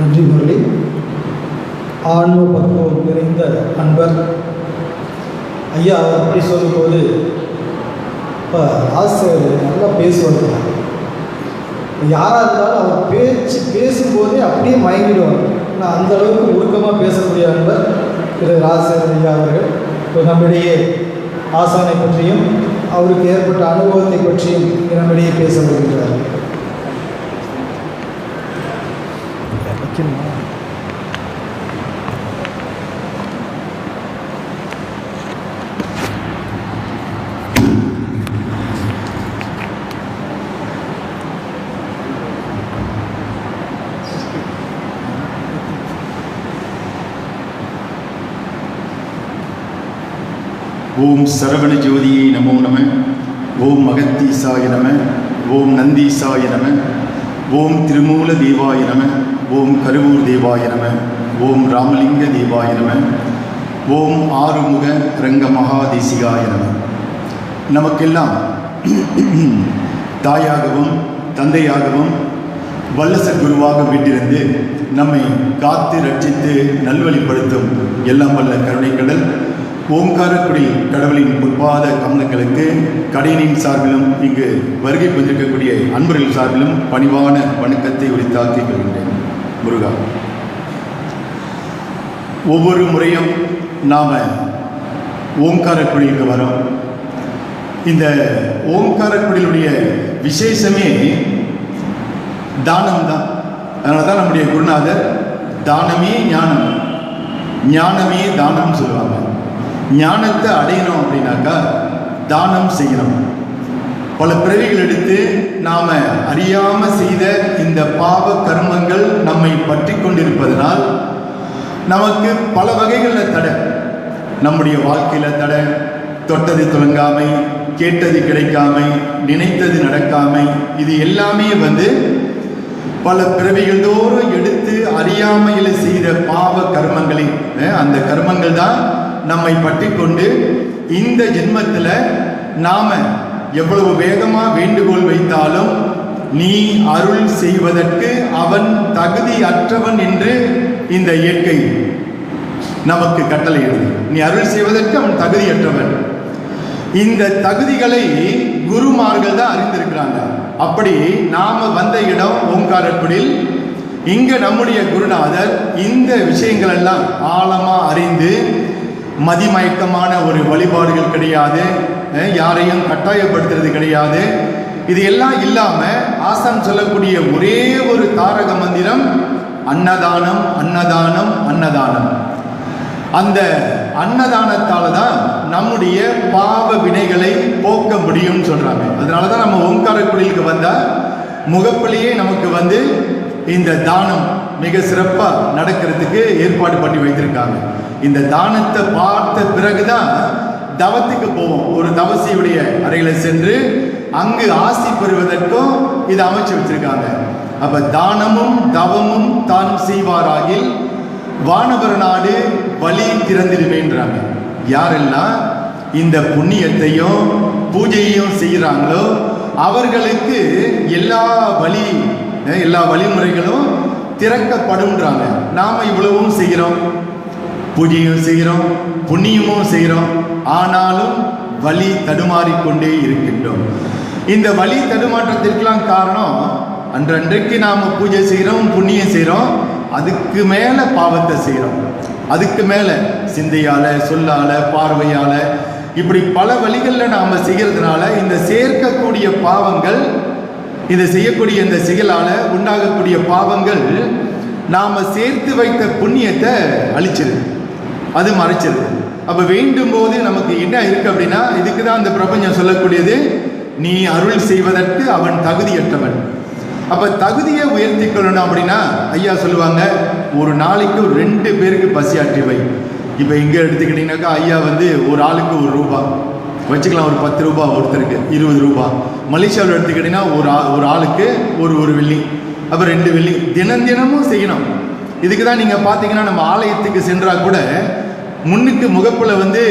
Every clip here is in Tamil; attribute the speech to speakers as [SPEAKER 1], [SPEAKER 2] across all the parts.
[SPEAKER 1] நன்றி முரளி. ஆன்ம பக்குவம் நிறைந்த அன்பர். ஐயா அப்படி சொல்லும்போது இப்போ ஆசிரியர் நல்லா பேசுவார் யாராக இருந்தாலும் அவர் பேச்சு பேசும்போதே அப்படியே மயங்கிடுவாங்க. நான் அந்த அளவுக்கு உருக்கமாக பேசக்கூடிய அன்பர் திரு ராஜசேகர் ஐயா அவர்கள். இப்போ நம்மிடையே ஆசானை பற்றியும் அவருக்கு ஏற்பட்ட அனுபவத்தை பற்றியும் நம்மிடையே பேச வருகின்றார்
[SPEAKER 2] ஓம் சரவண ஜோதியை நமோ நம. ஓம் மகத்தீசாய நம. ஓம் நந்தீசாய நம. ஓம் திருமூல தேவாய நம. ஓம் கருவூர் தேவாய நம ஓம் ராமலிங்க தேவாய நம ஓம் ஆறுமுக ரங்க மகாதேசிகாய நம. நமக்கெல்லாம் தாயாகவும் தந்தையாகவும் வல்லச குருவாக வீட்டிலிருந்து நம்மை காத்து ரட்சித்து நல்வழிப்படுத்தும் எல்லாம் வல்ல கருணைக்கடல் ஓங்காரக்குடி கடவுளின் பொற்பாத கமலங்களுக்கு கடையனின் சார்பிலும் இங்கு வருகை புரிந்திருக்கக்கூடிய அன்பர்கள் சார்பிலும் பணிவான வணக்கத்தை உரித்தாக்கி கொள்கின்றேன். முருகா. ஒவ்வொரு முறையும் நாம் ஓங்காரக்குடிக்கு வரோம். இந்த ஓங்காரக்குடியினுடைய விசேஷமே தானம் தான் அதனால தான் நம்முடைய குருநாதர் தானமே ஞானம் ஞானமே தானம் சொல்லுவாங்க. ஞானத்தை அடையணும் அப்படின்னாக்கா தானம் செய்யணும். பல பிறவிகள் எடுத்து நாம அறியாம செய்த இந்த பாவ கர்மங்கள் நம்மை பற்றி கொண்டிருப்பதனால் நமக்கு பல வகைகளில் தடை. நம்முடைய வாழ்க்கையில் தடை. தொட்டது தொடங்காமை கேட்டது கிடைக்காமை நினைத்தது நடக்காமை இது எல்லாமே வந்து பல பிறவிகள் தோறும் எடுத்து அறியாமையில் செய்த பாவ கர்மங்களை. அந்த கர்மங்கள் தான் நம்மை பற்றி கொண்டு இந்த ஜென்மத்தில் நாம எவ்வளவு வேகமா வேண்டுகோள் வைத்தாலும் நீ அருள் செய்வதற்கு அவன் தகுதி அற்றவன் என்று இந்த இயற்கை நமக்கு கட்டளையிடுது நீ அருள் செய்வதற்கு அவன் தகுதியற்றவன். இந்த தகுதிகளை குருமார்கள் தான் அறிந்திருக்கிறாங்க. அப்படி நாம வந்த இடம் ஓங்காரக்குடில். இங்க நம்முடைய குருநாதர் இந்த விஷயங்கள் எல்லாம் ஆழமா அறிந்து மதிமயக்கமான ஒரு வழிபாடுகள் கிடையாது. யாரையும் கட்டாயப்படுத்துறது கிடையாது. இது எல்லாம் இல்லாம ஆசான் சொல்லக்கூடிய ஒரே ஒரு தாரக மந்திரம் அன்னதானம் அன்னதானம் அன்னதானம். அந்த அன்னதானத்தால தான் நம்முடைய பாவ வினைகளை போக்க முடியும்னு சொல்றாங்க. அதனால தான் நம்ம ஓங்கார கோயிலுக்கு வந்தால் முகப்பிலேயே நமக்கு வந்து இந்த தானம் மிக சிறப்பாக நடக்கிறதுக்கு ஏற்பாடு பண்ணி வைத்திருக்காங்க. இந்த தானத்தை பார்த்த பிறகுதான் தவத்துக்கு போவோம். ஒரு தவசியுடைய அறையில் சென்று அங்கு ஆசி பெறுவதற்கும் இதை அமைச்சு வச்சிருக்காங்க. அப்ப தானமும் தவமும் தான் செய்வாராகில் வானவர் நாடு வழி திறந்திடுவேன்றாங்க யாரெல்லாம் இந்த புண்ணியத்தையும் பூஜையையும் செய்கிறாங்களோ அவர்களுக்கு எல்லா வழி எல்லா வழிமுறைகளும் திறக்கப்படும்ன்றாங்க. நாம இவ்வளவும் செய்கிறோம். பூஜையும் செய்கிறோம் புண்ணியமும் செய்கிறோம். ஆனாலும் வழி தடுமாறிக்கொண்டே இருக்கின்றோம். இந்த வழி தடுமாற்றத்திற்கெல்லாம் காரணம் அன்றன்றைக்கு நாம் பூஜை செய்கிறோம் புண்ணியம் செய்கிறோம் அதுக்கு மேலே பாவத்தை செய்கிறோம். அதுக்கு மேலே சிந்தையால் சொல்லால் பார்வையால் இப்படி பல வழிகளில் நாம் செய்கிறதுனால இந்த சேர்க்கக்கூடிய பாவங்கள் இதை செய்யக்கூடிய இந்த செயலால் உண்டாகக்கூடிய பாவங்கள் நாம் சேர்த்து வைத்த புண்ணியத்தை அழிச்சிருது. அது மறைச்சிருது அப்போ வேண்டும் போது நமக்கு என்ன இருக்கு அப்படின்னா இதுக்கு தான் அந்த பிரபஞ்சம் சொல்லக்கூடியது நீ அருள் செய்வதற்கு அவன் தகுதியற்றவன். அப்போ தகுதியை உயர்த்தி கொள்ளணும் அப்படின்னா ஐயா சொல்லுவாங்க ஒரு நாளைக்கு ரெண்டு பேருக்கு பசியாற்றி ஆற்றி வை. இப்போ இங்கே எடுத்துக்கிட்டிங்கனாக்கா ஐயா வந்து ஒரு ஆளுக்கு ஒரு ரூபா வச்சுக்கலாம் ஒரு பத்து ரூபா ஒருத்தருக்கு இருபது ரூபா. மலேசியாவில் எடுத்துக்கிட்டிங்கன்னா ஒரு ஆ ஒரு ஆளுக்கு ஒரு ஒரு வெள்ளி. அப்போ ரெண்டு வெள்ளி. தினம் தினமும் செய்யணும். இதுக்கு தான் நீங்கள் பார்த்தீங்கன்னா நம்ம ஆலயத்துக்கு சென்றால் கூட முன்னுக்கு முகப்பில் வந்து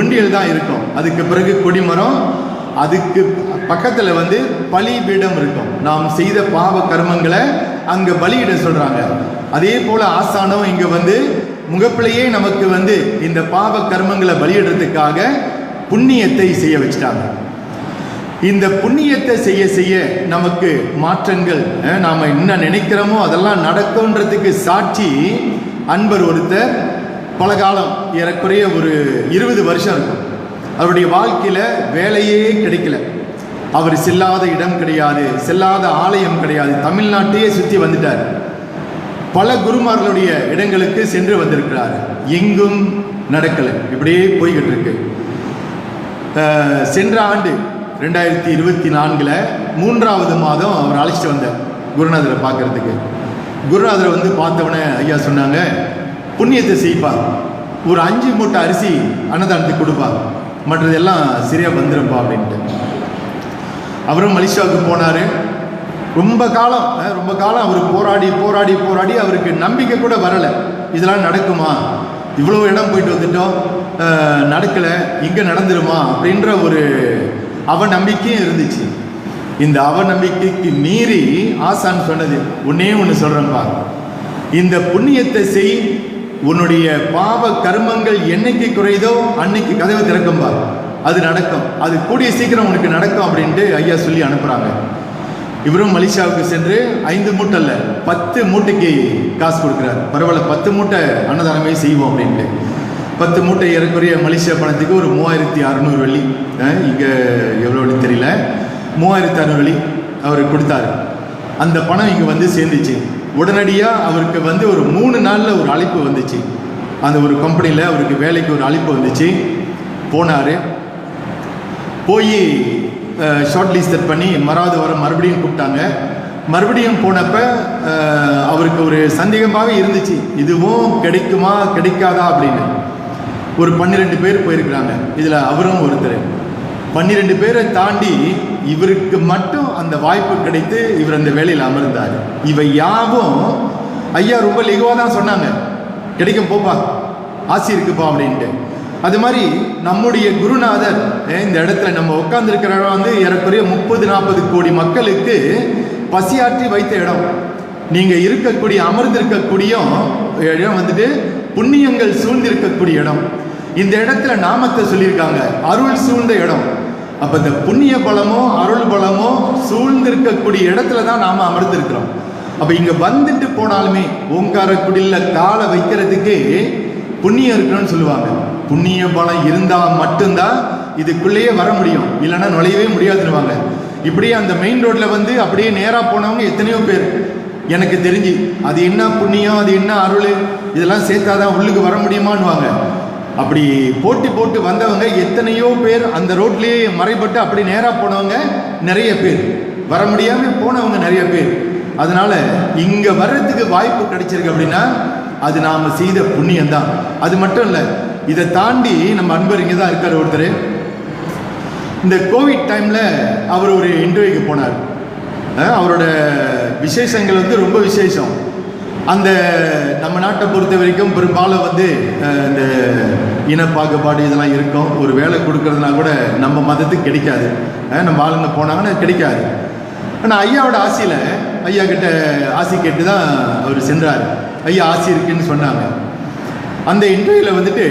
[SPEAKER 2] உண்டியல் தான் இருக்கும். அதுக்கு பிறகு கொடிமரம் அதுக்கு பக்கத்தில் வந்து பலிபீடம் இருக்கும். நாம் செய்த பாவ கர்மங்களை அங்கே பலியிட சொல்கிறாங்க அதே போல் ஆசானம் இங்கே வந்து முகப்பிலேயே நமக்கு வந்து இந்த பாவ கர்மங்களை பலியிடுறதுக்காக புண்ணியத்தை செய்ய வச்சிட்டாங்க. இந்த புண்ணியத்தை செய்ய செய்ய நமக்கு மாற்றங்கள் நாம் என்ன நினைக்கிறோமோ அதெல்லாம் நடக்கும்ன்றதுக்கு சாட்சி அன்பர் ஒருத்தர் பல காலம் ஏறக்குறைய ஒரு இருபது வருஷம் இருக்கும். அவருடைய வாழ்க்கையில் வேலையே கிடைக்கல. அவர் செல்லாத இடம் கிடையாது செல்லாத ஆலயம் கிடையாது. தமிழ்நாட்டையே சுற்றி வந்துட்டார். பல குருமார்களுடைய இடங்களுக்கு சென்று வந்திருக்கிறார். எங்கும் நடக்கலை. இப்படியே போய்கிட்டு இருக்கு. சென்ற ஆண்டு ரெண்டாயிரத்தி இருபத்தி நான்கில் மூன்றாவது மாதம் அவர் அழைச்சிட்டு வந்தார் குருநாதரை பார்க்கறதுக்கு. குருநாதரை வந்து பார்த்தவொடனே ஐயா சொன்னாங்க புண்ணியத்தை செய்ப்பார் ஒரு அஞ்சு மூட்டை அரிசி அன்னதானத்துக்கு கொடுப்பா. மற்றதெல்லாம் சரியாக வந்துடும்பா அப்படின்ட்டு. அவரும் மலேசியாவுக்கு போனார். ரொம்ப காலம் ரொம்ப காலம் அவர் போராடி போராடி போராடி அவருக்கு நம்பிக்கை கூட வரலை. இதெல்லாம் நடக்குமா? இவ்வளோ இடம் போயிட்டு வந்துட்டோம். நடக்கலை. இங்கே நடந்துருமா? அப்படின்ற ஒரு அவநம்பிக்கையும் இருந்துச்சு. இந்த அவநம்பிக்கைக்கு மீறி ஆசான் சொன்னது உன்னே ஒன்று சொல்கிறேன்ப்பா இந்த புண்ணியத்தை செய். உன்னுடைய பாவ கர்மங்கள் என்னைக்கு குறையுதோ அன்னைக்கு கதவு திறக்கும்பா. அது நடக்கும். அது கூடிய சீக்கிரம் உனக்கு நடக்கும் அப்படின்ட்டு ஐயா சொல்லி அனுப்புகிறாங்க இவரும் மலேசியாவுக்கு சென்று ஐந்து மூட்டை இல்லை பத்து மூட்டைக்கு காசு கொடுக்குறாரு. பரவாயில்ல பத்து மூட்டை அன்னதானமே செய்வோம் அப்படின்ட்டு. பத்து மூட்டை ஏறக்குறைய மலேசியா பணத்துக்கு ஒரு மூவாயிரத்தி அறநூறு வெள்ளி. இங்கே எவ்வளோ தெரியல. மூவாயிரத்தி அறநூறு வெள்ளி அவர் கொடுத்தாரு. அந்த பணம் இங்கே வந்து சேர்ந்துச்சு. உடனடியாக அவருக்கு வந்து ஒரு மூணு நாளில் ஒரு அழைப்பு வந்துச்சு. அந்த ஒரு கம்பெனியில் அவருக்கு வேலைக்கு ஒரு அழைப்பு வந்துச்சு. போனார். போய் ஷார்ட் லிஸ்டட் பண்ணி மறாவது வாரம் மறுபடியும் கூப்பிட்டாங்க. மறுபடியும் போனப்ப அவருக்கு ஒரு சந்தேகமாகவே இருந்துச்சு. இதுவும் கிடைக்குமா கிடைக்காதா அப்படின்னு. ஒரு பன்னிரெண்டு பேர் போயிருக்கிறாங்க. இதில் அவரும் ஒருத்தர். பன்னிரெண்டு பேரை தாண்டி இவருக்கு மட்டும் அந்த வாய்ப்பு கிடைத்து இவர் அந்த வேலையில் அமர்ந்தார். இவை யாவும் ஐயா ரொம்ப லெகுவாக தான் சொன்னாங்க. கிடைக்கும் போப்பா. ஆசி இருக்குப்பா அப்படின்ட்டு. அது மாதிரி நம்முடைய குருநாதர் இந்த இடத்துல நம்ம உட்காந்துருக்கிற இடம் வந்து ஏறக்குறைய முப்பது நாற்பது கோடி மக்களுக்கு பசியாற்றி வைத்த இடம். நீங்கள் இருக்கக்கூடிய அமர்ந்திருக்கக்கூடிய இடம் வந்துட்டு புண்ணியங்கள் சூழ்ந்திருக்கக்கூடிய இடம். இந்த இடத்துல நாமத்தை சொல்லியிருக்காங்க. அருள் சூழ்ந்த இடம். அப்ப இந்த புண்ணிய பலமோ அருள் பலமோ சூழ்ந்திருக்கக்கூடிய இடத்துல தான் நாம அமர்ந்திருக்கிறோம். அப்ப இங்க வந்துட்டு போனாலுமே ஓங்காரக்குடியில் காலை வைக்கிறதுக்கு புண்ணியம் இருக்கணும்னு சொல்லுவாங்க. புண்ணிய பலம் இருந்தா மட்டும்தான் இதுக்குள்ளேயே வர முடியும். இல்லைன்னா நுழையவே முடியாதுன்னுவாங்க. இப்படியே அந்த மெயின் ரோட்ல வந்து அப்படியே நேராக போனவங்க எத்தனையோ பேர். எனக்கு தெரிஞ்சு அது என்ன புண்ணியம் அது என்ன அருள் இதெல்லாம் சேர்த்தாதான் உள்ளுக்கு வர முடியுமான்னுவாங்க. அப்படி போட்டி போட்டு வந்தவங்க எத்தனையோ பேர் அந்த ரோட்லேயே மறைபட்டு அப்படி நேராக போனவங்க நிறைய பேர். வர முடியாமல் போனவங்க நிறைய பேர். அதனால் இங்கே வர்றதுக்கு வாய்ப்பு கிடைச்சிருக்கு அப்படின்னா அது நாம் செய்த புண்ணியம் தான் அது மட்டும் இல்லை இதை தாண்டி நம்ம அன்பர் இங்கே தான் இருக்கார் ஒருத்தர். இந்த கோவிட் டைமில் அவர் ஒரு இன்டர்வியூக்கு போனார். அவரோட விசேஷங்கள் வந்து ரொம்ப விசேஷம். அந்த நம்ம நாட்டை பொறுத்த வரைக்கும் பெரும்பாலும் வந்து இந்த இனப்பாகுபாடு இதெல்லாம் இருக்கும். ஒரு வேலை கொடுக்கறதுனா கூட நம்ம மதத்துக்கு கிடைக்காது. நம்ம ஆளுங்க போனாங்கன்னா கிடைக்காது. ஆனால் ஐயாவோட ஆசையில் ஐயா கிட்ட ஆசை கேட்டு தான் அவர் சென்றார். ஐயா ஆசை இருக்குன்னு சொன்னாங்க. அந்த இன்டர்வியூவில் வந்துட்டு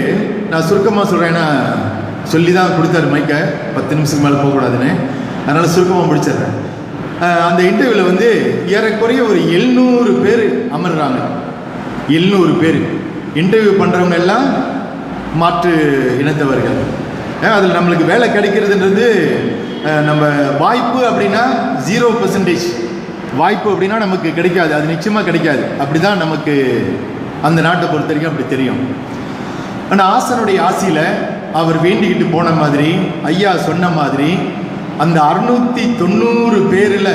[SPEAKER 2] நான் சுருக்கமாக சொல்கிறேன்னா சொல்லி தான் கொடுத்தாரு மைக்கை. பத்து நிமிஷத்துக்கு மேலே போகக்கூடாதுன்னு. அதனால் சுருக்கமாக முடிச்சிடுறேன். அந்த இன்டர்வியூவில் வந்து ஏறக்குறைய ஒரு எழுநூறு பேர் அமர்றாங்க. எழுநூறு பேர். இன்டர்வியூ பண்ணுறவங்க எல்லாம் மாற்று இனத்தவர்கள். அதில் நம்மளுக்கு வேலை கிடைக்கிறதுன்றது நம்ம வாய்ப்பு அப்படின்னா ஜீரோ பர்சன்டேஜ் வாய்ப்பு அப்படின்னா நமக்கு கிடைக்காது. அது நிச்சயமாக கிடைக்காது. அப்படி தான் நமக்கு அந்த நாட்டை பொறுத்த வரைக்கும் அப்படி தெரியும். ஆனால் ஆசனுடைய ஆசையில் அவர் வேண்டிக்கிட்டு போன மாதிரி ஐயா சொன்ன மாதிரி அந்த அறுநூத்தி தொண்ணூறு பேரில்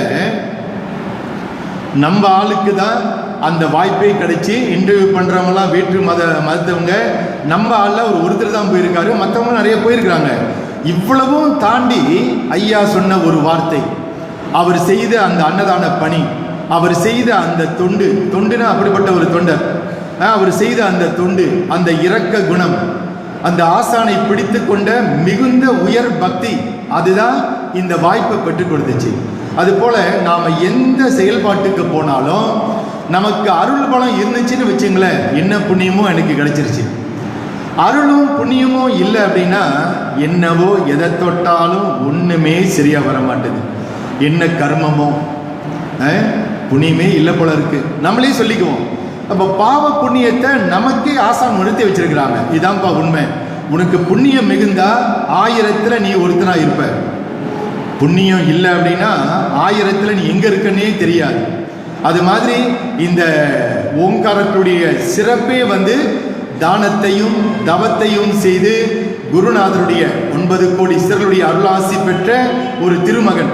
[SPEAKER 2] நம்ம ஆளுக்கு தான் அந்த வாய்ப்பே கிடைச்சி இன்டர்வியூ பண்ணுறவங்களாம் வேற்று மத மதத்தவங்க நம்ம ஆளில் ஒரு ஒருத்தர் தான் போயிருக்காரு மற்றவங்க நிறைய போயிருக்கிறாங்க. இவ்வளவும் தாண்டி ஐயா சொன்ன ஒரு வார்த்தை அவர் செய்த அந்த அன்னதான பணி அவர் செய்த அந்த தொண்டு தொண்டுனா அப்படிப்பட்ட ஒரு தொண்டர் அவர் செய்த அந்த தொண்டு அந்த இரக்க குணம் அந்த ஆசானை பிடித்து கொண்ட மிகுந்த உயர் பக்தி அதுதான் இந்த வாய்ப்பை பெற்றுக் கொடுத்துச்சு. அதுபோல் நாம் எந்த செயல்பாட்டுக்கு போனாலும் நமக்கு அருள் பலம் இருந்துச்சுன்னு வச்சுங்களேன் என்ன புண்ணியமோ எனக்கு கிடைச்சிருச்சு. அருளும் புண்ணியமும் இல்லை அப்படின்னா என்னவோ எதை தொட்டாலும் ஒன்றுமே சரியாக வர மாட்டேது. என்ன கர்மமோ? புண்ணியமே இல்லை போல இருக்குது நம்மளே சொல்லிக்குவோம். அப்போ பாவ புண்ணியத்தை நமக்கே ஆசான் நிறுத்தி வச்சிருக்கிறாங்க. இதுதான்ப்பா உண்மை. உனக்கு புண்ணியம் மிகுந்தா ஆயிரத்தில் நீ ஒருத்தனாக இருப்ப. புண்ணியம் இல்லை அப்படின்னா ஆயிரத்தில் நீ எங்கே இருக்கன்னே தெரியாது. அது மாதிரி இந்த ஓங்காரத்துடைய சிறப்பே வந்து தானத்தையும் தவத்தையும் செய்து குருநாதருடைய ஒன்பது கோடி சிறருடைய அருளாசி பெற்ற ஒரு திருமகன்.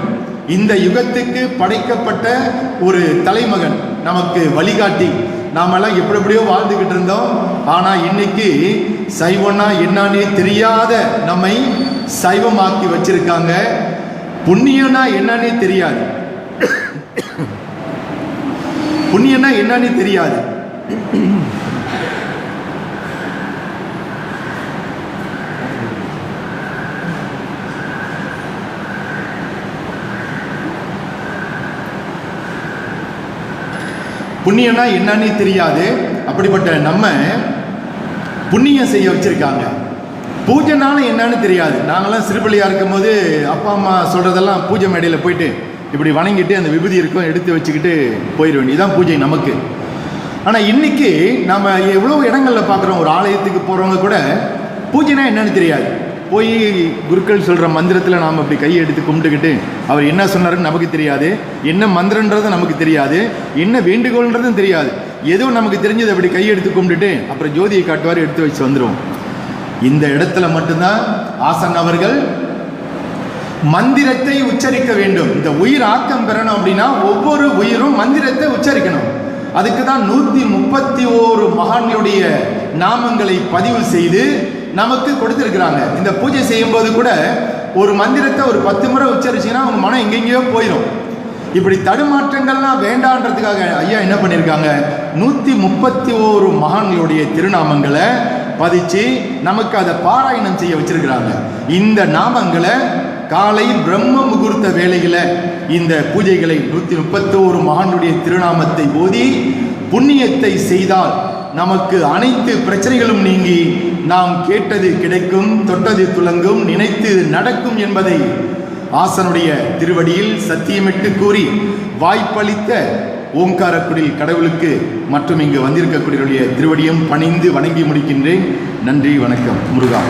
[SPEAKER 2] இந்த யுகத்துக்கு படைக்கப்பட்ட ஒரு தலைமகன் நமக்கு வழிகாட்டி. நாமெல்லாம் எப்படி எப்படியோ வாழ்ந்துக்கிட்டு இருந்தோம். ஆனால் இன்னைக்கு சைவம்னா என்னன்னே தெரியாத நம்மை சைவமாக்கி வச்சிருக்காங்க. புண்ணியம்னா என்னன்னே தெரியாது. புண்ணியம்னா என்னன்னே தெரியாது. புண்ணியம்னா என்னன்னே தெரியாது. அப்படிப்பட்ட நம்ம புண்ணியம் செய்ய வச்சிருக்காங்க. பூஜைனால என்னன்னு தெரியாது. நாங்களாம் சிறுபிள்ளையா இருக்கும்போது அப்பா அம்மா சொல்கிறதெல்லாம் பூஜை மேடையில் போயிட்டு இப்படி வணங்கிட்டு அந்த விபூதி இருக்கும் எடுத்து வச்சுக்கிட்டு போயிட வேண்டியது பூஜை நமக்கு. ஆனால் இன்றைக்கி நம்ம எவ்வளோ இடங்களில் பார்க்குறோம். ஒரு ஆலயத்துக்கு போகிறவங்க கூட பூஜைனா என்னன்னு தெரியாது. போய் குருக்கள் சொல்கிற மந்திரத்தில் நாம் அப்படி கையை எடுத்து கும்பிட்டுக்கிட்டு அவர் என்ன சொன்னாருன்னு நமக்கு தெரியாது. என்ன மந்திரன்றது நமக்கு தெரியாது. என்ன வேண்டுகோள்ன்றதும் தெரியாது. ஏதோ நமக்கு தெரிஞ்சது அப்படி கையை எடுத்து கும்பிட்டுட்டு அப்புறம் ஜோதியை காட்டுவார் எடுத்து வச்சு வந்துடும் இந்த இடத்துல மட்டும்தான் ஆசன் அவர்கள் மந்திரத்தை உச்சரிக்க வேண்டும். இந்த உயிர் ஆக்கம் பெறணும் அப்படின்னா ஒவ்வொரு உயிரும் மந்திரத்தை உச்சரிக்கணும். அதுக்கு தான் நூத்தி முப்பத்தி ஓரு மகான்களுடைய நாமங்களை பதிவு செய்து நமக்கு கொடுத்திருக்கிறாங்க. இந்த பூஜை செய்யும்போது கூட ஒரு மந்திரத்தை ஒரு பத்து முறை உச்சரிச்சீங்கன்னா அவங்க மனம் எங்கெங்கேயோ போயிடும் இப்படி தடுமாற்றங்கள்லாம் வேண்டான்றதுக்காக ஐயா என்ன பண்ணியிருக்காங்க நூற்றி முப்பத்தி ஓரு மகான்களுடைய திருநாமங்களை பதிச்சு நமக்கு அதை பாராயணம் செய்ய வச்சிருக்கிறாங்க. இந்த நாமங்களை காலை பிரம்ம முகூர்த்த வேளையில இந்த பூஜைகளை நூத்தி முப்பத்தோரு மகானுடைய திருநாமத்தை ஓதி புண்ணியத்தை செய்தால் நமக்கு அனைத்து பிரச்சனைகளும் நீங்கி நாம் கேட்டது கிடைக்கும் தொட்டது துலங்கும் நினைத்து நடக்கும் என்பதை ஆசனுடைய திருவடியில் சத்தியமிட்டு கூறி வாய்ப்பளித்த ஓங்காரக்குடில் கடவுளுக்கு மற்றும் இங்கு வந்திருக்கக்கூடியவருடைய திருவடியும் பணிந்து வணங்கி முடிக்கின்றேன். நன்றி வணக்கம் முருகா.